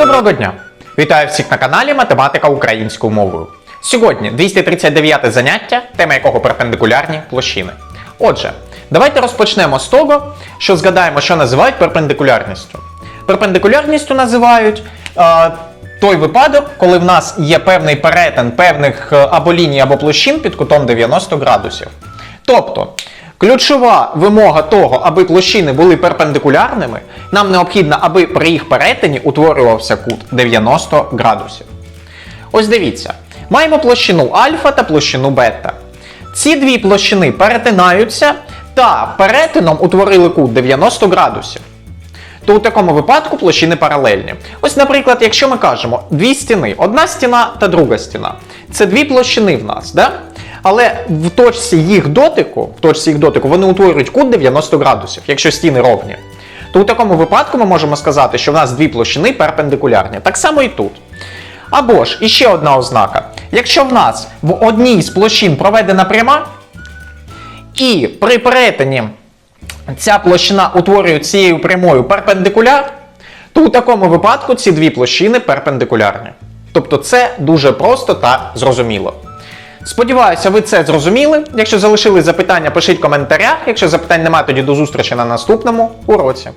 Доброго дня! Вітаю всіх на каналі Математика українською мовою. Сьогодні 239 заняття, тема якого перпендикулярні площини. Отже, давайте розпочнемо з того, що згадаємо, що називають перпендикулярністю. Перпендикулярністю називають е, той випадок, коли в нас є певний перетин певних е, або ліній, або площин під кутом 90 градусів. Тобто, ключова вимога того, аби площини були перпендикулярними, нам необхідно, аби при їх перетині утворювався кут 90 градусів. Ось дивіться, маємо площину альфа та площину бета. Ці дві площини перетинаються та перетином утворили кут 90 градусів. То у такому випадку площини паралельні. Ось, наприклад, якщо ми кажемо дві стіни, одна стіна та друга стіна. Це дві площини в нас, да? Але в точці їх дотику, в точці їх дотику вони утворюють кут 90 градусів, якщо стіни ровні. То у такому випадку ми можемо сказати, що в нас дві площини перпендикулярні. Так само і тут. Або ж іще одна ознака. Якщо в нас в одній з площин проведена пряма, і при перетині ця площина утворює цією прямою перпендикуляр, то у такому випадку ці дві площини перпендикулярні. Тобто це дуже просто та зрозуміло. Сподіваюся, ви це зрозуміли. Якщо залишили запитання, пишіть коментарях. Якщо запитань немає, тоді до зустрічі на наступному уроці.